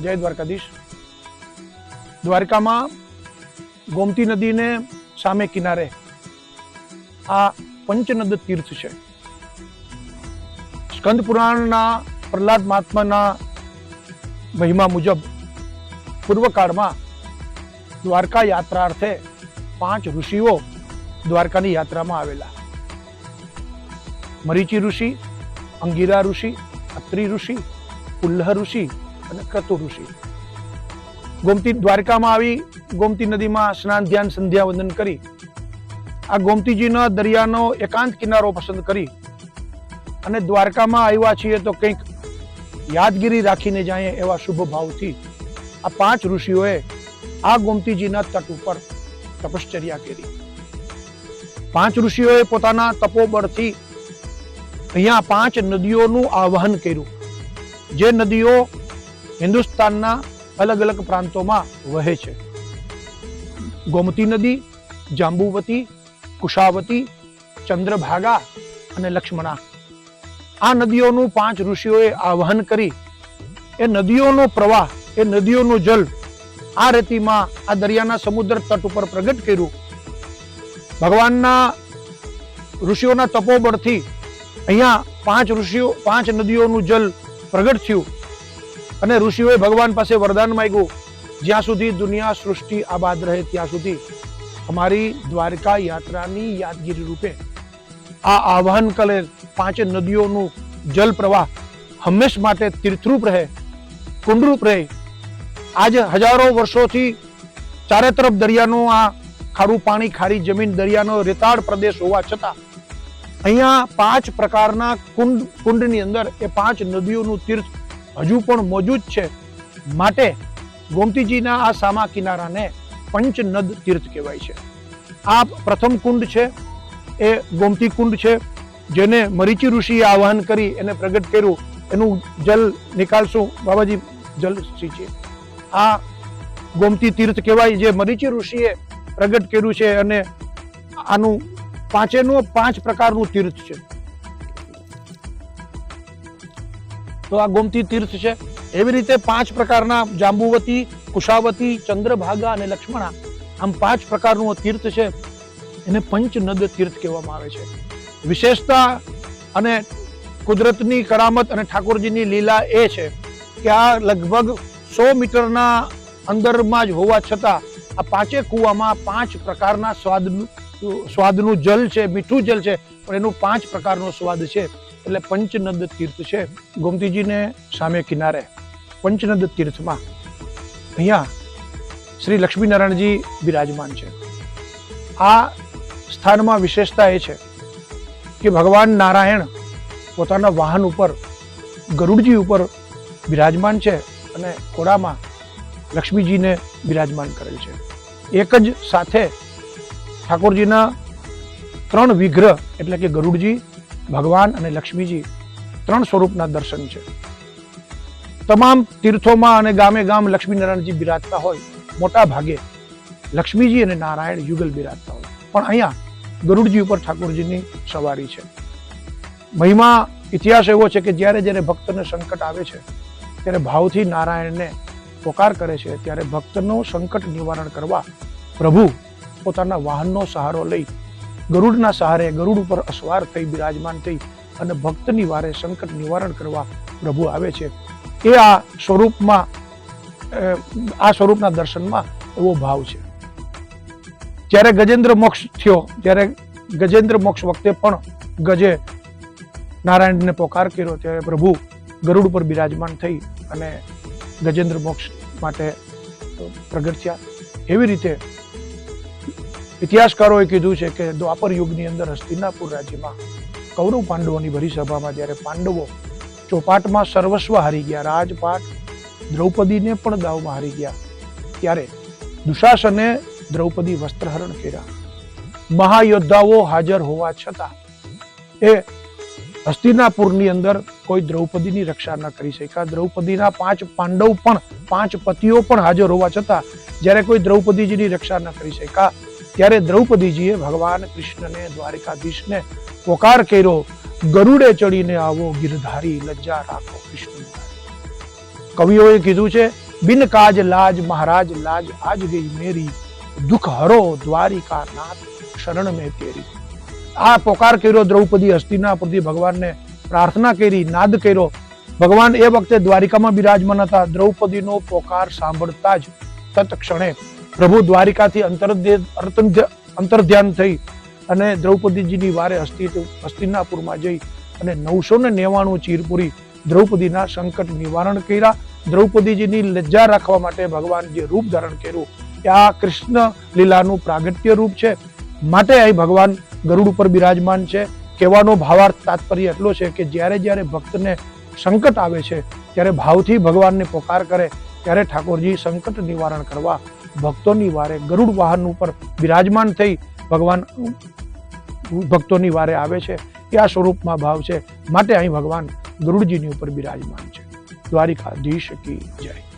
જય દ્વારકાધીશ. દ્વારકામાં ગોમતી નદીને સામે કિનારે આ પંચનદ તીર્થ છે. સ્કંદ પુરાણના પ્રહલાદ મહાત્માના મહિમા મુજબ પૂર્વકાળમાં દ્વારકા યાત્રાર્થે પાંચ ઋષિઓ દ્વારકાની યાત્રામાં આવેલા. મરીચી ઋષિ, અંગીરા ઋષિ, અત્રિ ઋષિ ઉલ્લહ ઋષિ અને ક્રતુ ઋષિ ગોમતી દ્વારકામાં આવી ગોમતી નદીમાં સ્નાન, ધ્યાન સંધ્યા વંદન કરી આ ગોમતીજીના દરિયાનો એકાંત કિનારો પસંદ કરી અને દ્વારકામાં આવ્યા છીએ તો કંઈક યાદગીરી રાખીને જાય એવા શુભ ભાવથી આ પાંચ ઋષિઓએ આ ગોમતીજીના તટ ઉપર તપશ્ચર્યા કરી. પાંચ ઋષિઓએ પોતાના તપોબળથી અહીંયા પાંચ નદીઓનું આવાહન કર્યું. જે નદીઓ હિન્દુસ્તાનના અલગ અલગ પ્રાંતોમાં વહે છે. ગોમતી નદી, જાંબુવતી, કુશાવતી, ચંદ્રભાગા અને લક્ષ્મણા. આ નદીઓનું પાંચ ઋષિઓએ આવાહન કરી. એ નદીઓનો પ્રવાહ, એ નદીઓનું જલ આ રેતીમાં, આ દરિયાના સમુદ્ર તટ ઉપર પ્રગટ કર્યું. ભગવાનના ઋષિઓના તપોબળથી અહીંયા પાંચ ઋષિઓ, પાંચ નદીઓનું જલ પ્રગટ થયું. અને ઋષિઓએ ભગવાન પાસે વરદાન માંગ્યું. જ્યાં સુધી દુનિયા સૃષ્ટિ આબાદ રહે, ત્યાં સુધી અમારી દ્વારકા યાત્રાની યાદગીરી રૂપે આ આહ્વાન કરેલ પાંચ નદીઓનું જલ પ્રવાહ હંમેશ માટે તીર્થરૂપ રહે, કુંડરૂપ રહે. આજ હજારો વર્ષોથી ચારે તરફ દરિયાનું આ ખારું પાણી ખારી જમીન દરિયાનો રેતાળ પ્રદેશ હોવા છતાં અહીંયા પાંચ પ્રકારના કુંડ, કુંડની અંદર એ પાંચ નદીઓનું તીર્થ હજુ પણ મોજૂદ છે. માટે ગોમતીજીના આ સામા કિનારાને પંચનદ તીર્થ કહેવાય છે. આ પ્રથમ કુંડ છે, એ ગોમતી કુંડ છે, જેને મરીચી ઋષિએ આહવાન કરી એને પ્રગટ કર્યું. એનું જલ નિકાલશું. બાબાજી, જલ છે આ ગોમતી તીર્થ કહેવાય જે મરીચી ઋષિએ પ્રગટ કર્યું છે અને આનું પાંચેનું પાંચ પ્રકારનું તીર્થ છે. તો આ ગોમતી તીર્થ છે. એવી રીતે પાંચ પ્રકારના જાંબુવતી, કુશાવતી, ચંદ્રભાગા અને લક્ષ્મણા આમ પાંચ પ્રકારનું તીર્થ છે. એને પંચનદ તીર્થ કહેવામાં આવે છે. વિશેષતા અને કુદરતની કરામત અને ઠાકોરજીની લીલા એ છે કે આ લગભગ સો મીટરના અંદરમાં જ હોવા છતાં આ પાંચે કૂવામાં પાંચ પ્રકારના સ્વાદનું સ્વાદનું જલ છે, મીઠું જલ છે, પણ એનું પાંચ પ્રકારનો સ્વાદ છે. એટલે પંચનદ તીર્થ છે ગોમતીજીને સામે કિનારે. પંચનદ તીર્થમાં અહીંયા શ્રી લક્ષ્મીનારાયણજી બિરાજમાન છે. આ સ્થાનમાં વિશેષતા એ છે કે ભગવાન નારાયણ પોતાના વાહન ઉપર, ગરુડજી ઉપર બિરાજમાન છે અને ઘોડામાં લક્ષ્મીજીને બિરાજમાન કરેલ છે. એક જ સાથે ઠાકોરજીના ત્રણ વિગ્રહ એટલે કે ગરુડજી, ભગવાન અને લક્ષ્મીજી ત્રણ સ્વરૂપના દર્શન છે. તમામ તીર્થોમાં અને ગામે ગામ લક્ષ્મીનારાયણજી બિરાજતા હોય, મોટા ભાગે લક્ષ્મીજી અને નારાયણ યુગલ બિરાજતા હોય. પણ અહીંયા ગરુડજી ઉપર ઠાકોરજીની સવારી છે. મહિમા ઇતિહાસ એવો છે કે જ્યારે જ્યારે ભક્તને સંકટ આવે છે, ત્યારે ભાવથી નારાયણને પોકાર કરે છે, ત્યારે ભક્તનો સંકટ નિવારણ કરવા પ્રભુ પોતાના વાહનનો સહારો લઈ ગરુડના સહારે ગરુડ ઉપર અસવાર થઈ, બિરાજમાન થઈ અને ભક્તની વારે સંકટ નિવારણ કરવા પ્રભુ આવે છે. એ આ સ્વરૂપમાં આ સ્વરૂપના દર્શનમાં એવો ભાવ છે. જ્યારે ગજેન્દ્ર મોક્ષ થયો ત્યારે ગજેન્દ્ર મોક્ષ વખતે પણ ગજે નારાયણને પોકાર કર્યો, ત્યારે પ્રભુ ગરુડ ઉપર બિરાજમાન થઈ અને ગજેન્દ્ર મોક્ષ માટે પ્રગટ થયા એવી રીતે ઇતિહાસકારોએ કીધું છે કે દ્વાપર યુગની અંદર હસ્તિનાપુર રાજ્યમાં કૌરવ પાંડવોની ભરી જ્યારે પાંડવો ચોપાટમાં સર્વસ્વ હારી ગયા, રાજપાટ દ્રૌપદીને પણ દાવમાં હારી ગયા, ત્યારે દુશાસને દ્રૌપદી વસ્ત્રહરણ કર્યા. મહાયોદ્ધાઓ હાજર હોવા છતાં એ હસ્તિનાપુરની અંદર કોઈ દ્રૌપદીની રક્ષા ન કરી શક્યા. દ્રૌપદીના પાંચ પાંડવ પણ, પાંચ પતિઓ પણ હાજર હોવા છતાં જ્યારે કોઈ દ્રૌપદીજીની રક્ષા ન કરી શક્યા. ત્યારે દ્રૌપદીજીએ ભગવાન કૃષ્ણને, દ્વારિકાધીશને પોકાર કર્યો. ગરુડે ચડીને આવો ગિરધારી લજ્જા રાખો કૃષ્ણ કવિઓએ કીધું છે, બિન કાજ લાજ, મહારાજ લાજ, આજ ગઈ મેરી. દુઃખ હરો દ્વારિકા નાથ શરણ મેં તેરી. આ પોકાર કર્યો દ્રૌપદી હસ્તિનાપુરથી ભગવાનને પ્રાર્થના કરી, નાદ કર્યો. ભગવાન એ વખતે દ્વારિકામાં બિરાજમાન હતા. દ્રૌપદીનો પોકાર સાંભળતા જ તત્ક્ષણે પ્રભુ દ્વારિકાથી અંતર્ધ્ય- અંતર્ધ્યાન થઈ અને દ્રૌપદીજીની વારે હસ્તિ હસ્તિનાપુરમાં જઈ અને નવસો ને નેવાણું ચીરપુરી દ્રૌપદીના સંકટ નિવારણ કર્યા. દ્રૌપદીજીની લજ્જા રાખવા માટે ભગવાન જે રૂપ ધારણ કર્યું એ આ કૃષ્ણ લીલાનું પ્રાગટ્ય રૂપ છે. માટે અહીં ભગવાન ગરુડ ઉપર બિરાજમાન છે. કહેવાનો ભાવાર્થ તાત્પર્ય એટલો છે કે જ્યારે જ્યારે ભક્તને સંકટ આવે છે, ત્યારે ભાવથી ભગવાનને પોકાર કરે, ત્યારે ઠાકોરજી સંકટ નિવારણ કરવા ભક્તોની વારે ગરુડ વાહન ઉપર બિરાજમાન થઈ ભગવાન ભક્તોની વારે આવે છે. એ આ સ્વરૂપમાં ભાવ છે. માટે અહીં ભગવાન ગરુડજીની ઉપર બિરાજમાન છે. દ્વારિકાધીશ કી જય.